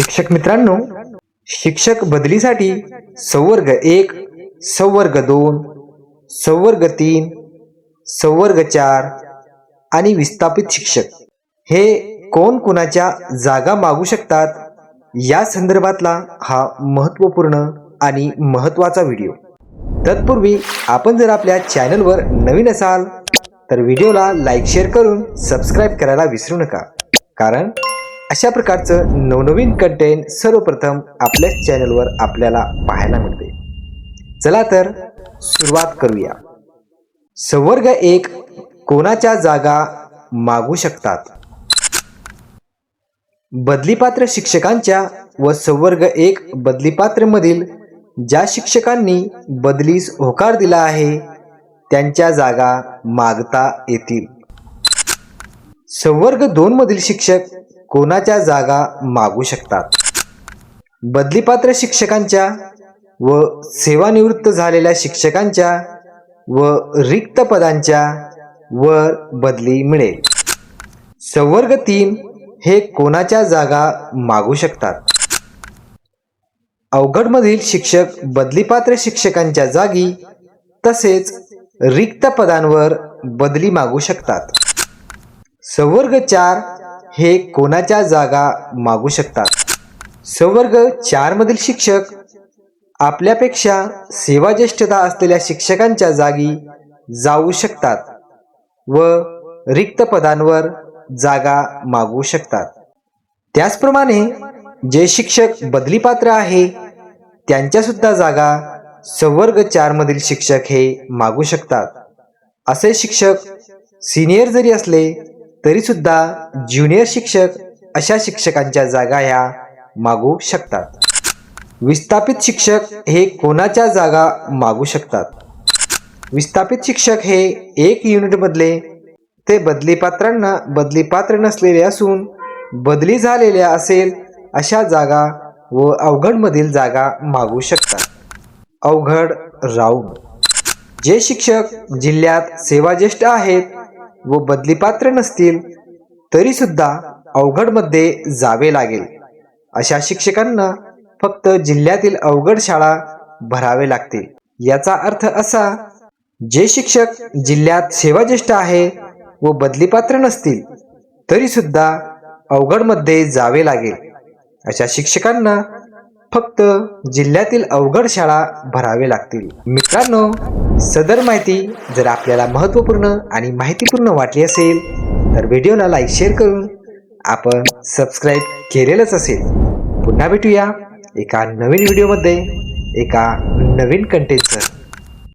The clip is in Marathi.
शिक्षक मित्रांनो शिक्षक बदलीसाठी संवर्ग एक संवर्ग दोन संवर्ग तीन संवर्ग चार आणि विस्थापित शिक्षक. हे कोण कोणाच्या जागा मागू शकतात? या संदर्भातला हा महत्त्वपूर्ण आणि महत्त्वाचा व्हिडिओ. तत्पूर्वी आपण जर आपल्या चॅनलवर नवीन असाल तर व्हिडिओला लाईक शेअर करून सबस्क्राईब करायला विसरू नका. कारण अशा प्रकारचं नवनवीन कंटेंट सर्वप्रथम आपल्याच चॅनलवर आपल्याला पाहायला मिळते. चला तर सुरुवात करूया. संवर्ग एक कोणाच्या जागा मागू शकतात? बदलीपात्र शिक्षकांच्या व संवर्ग एक बदलीपात्रमधील ज्या शिक्षकांनी बदलीस होकार दिला आहे त्यांच्या जागा मागता येतील. संवर्ग दोन मधील शिक्षक कोणाच्या जागा मागू शकतात? बदलीपात्र शिक्षकांच्या व सेवानिवृत्त झालेल्या शिक्षकांच्या व रिक्त पदांच्या वर बदली मिळेल. संवर्ग तीन हे कोणाच्या जागा मागू शकतात? अवघडमधील शिक्षक बदलीपात्र शिक्षकांच्या जागी तसेच रिक्त पदांवर बदली मागू शकतात. संवर्ग चार हे कोणाच्या जागा मागू शकतात? संवर्ग चार मधील शिक्षक आपल्यापेक्षा सेवाज्येष्ठता असलेल्या शिक्षकांच्या जागी जाऊ शकतात व रिक्त पदांवर जागा मागू शकतात. त्याचप्रमाणे जे शिक्षक बदली पात्र आहे त्यांच्या सुद्धा जागा संवर्ग चार मधील शिक्षक हे मागू शकतात. असे शिक्षक सिनियर जरी असले तरी सुद्धा ज्युनियर शिक्षक अशा शिक्षकांच्या जागा ह्या मागू शकतात. विस्थापित शिक्षक हे कोणाच्या जागा मागू शकतात? विस्थापित शिक्षक हे एक युनिटमधले ते बदलीपात्रांना बदलीपात्र नसलेले असून बदली झालेल्या असेल अशा जागा व अवघडमधील जागा मागू शकतात. अवघड राऊंड. जे शिक्षक जिल्ह्यात सेवाज्येष्ठ आहेत व बदलीपात्र नसतील तरी सुद्धा अवघडमध्ये जावे लागेल. अशा शिक्षकांना फक्त जिल्ह्यातील अवघड शाळा भरावे लागतील. याचा अर्थ असा जे शिक्षक जिल्ह्यात सेवाज्येष्ठ आहे व बदलीपात्र नसतील तरी सुद्धा अवघडमध्ये जावे लागेल. अशा शिक्षकांना फक्त जिल्ह्यातील अवघड शाळा भरावे लागतील. मित्रांनो सदर माहिती जर आपल्याला महत्त्वपूर्ण आणि माहितीपूर्ण वाटली असेल तर व्हिडिओला लाईक शेअर करून आपण सबस्क्राईब केलेलंच असेल. पुन्हा भेटूया एका नवीन व्हिडिओमध्ये एका नवीन कंटेंटसह